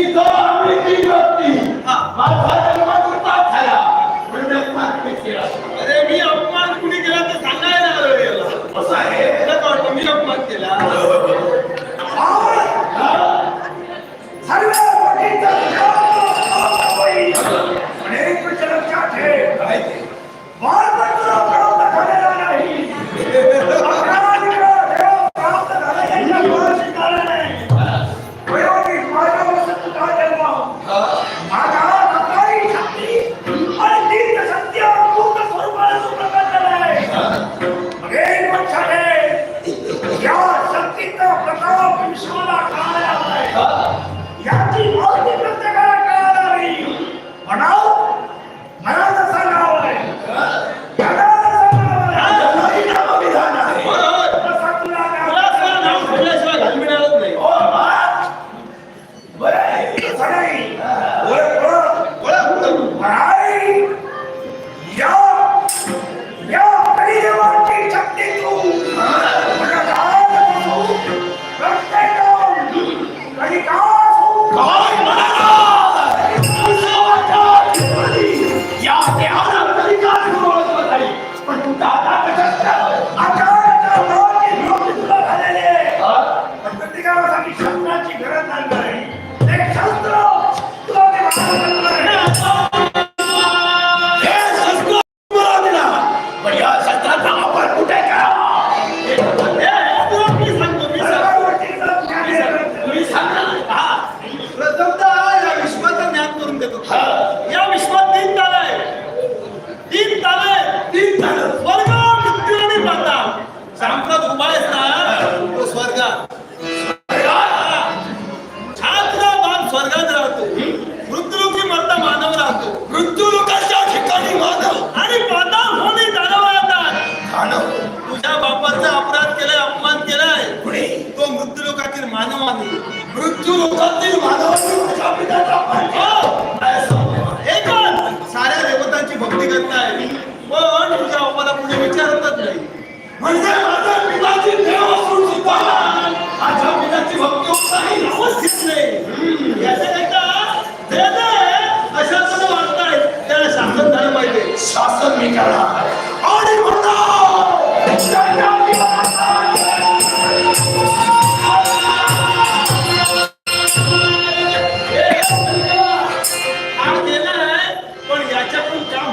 ইতো मृत्यू लोकातील हो, साऱ्या देवतांची भक्ती करत आहे पण तुझ्या बाबाला कुणी विचारतच नाही. म्हणजे माझ्या पिताची देव असून सुद्धा माझ्या अशा वाटत त्याला शासन झालं पाहिजे. शासन मी करणार.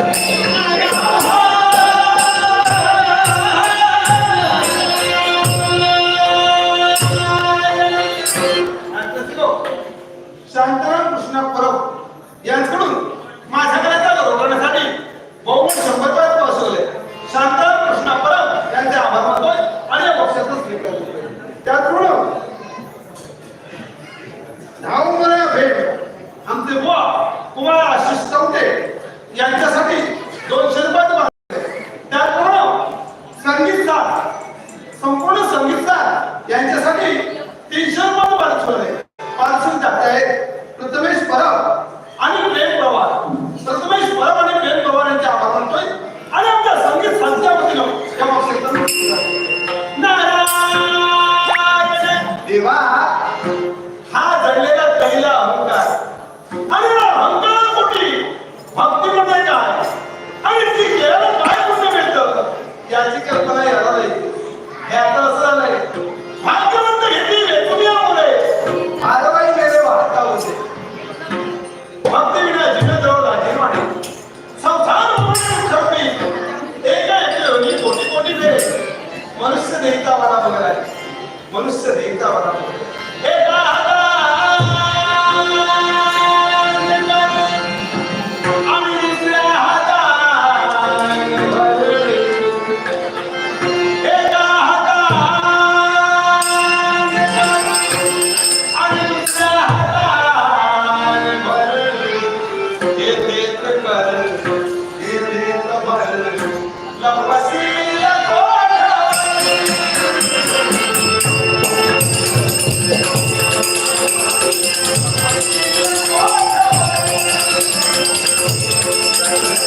Yeah. संपूर्ण संगीतकार यांच्यासाठी तीनशे रुपये पार्सल आहे पार्सल जात आहेत प्रथमेश परब आणि प्रेम पवार. प्रथमेश परब आणि प्रेम पवार यांचे आभार मानतोय आणि आमच्या संगीत संस्थेच्या वतीनं या देवा हा जडलेला पहिला अहंकार. आणि अहंकारा कुठे? भक्ती म्हणजे काय? आणि ती केल्याला काय कुठे मिळतं? याची कल्पना यायला नाही. हे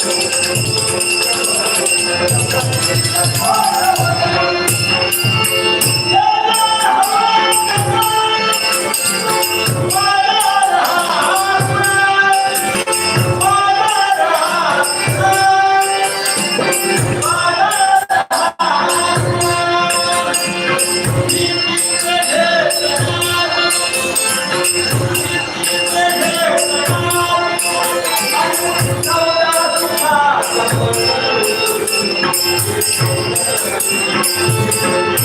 I'm going to go to the hospital. Thank you.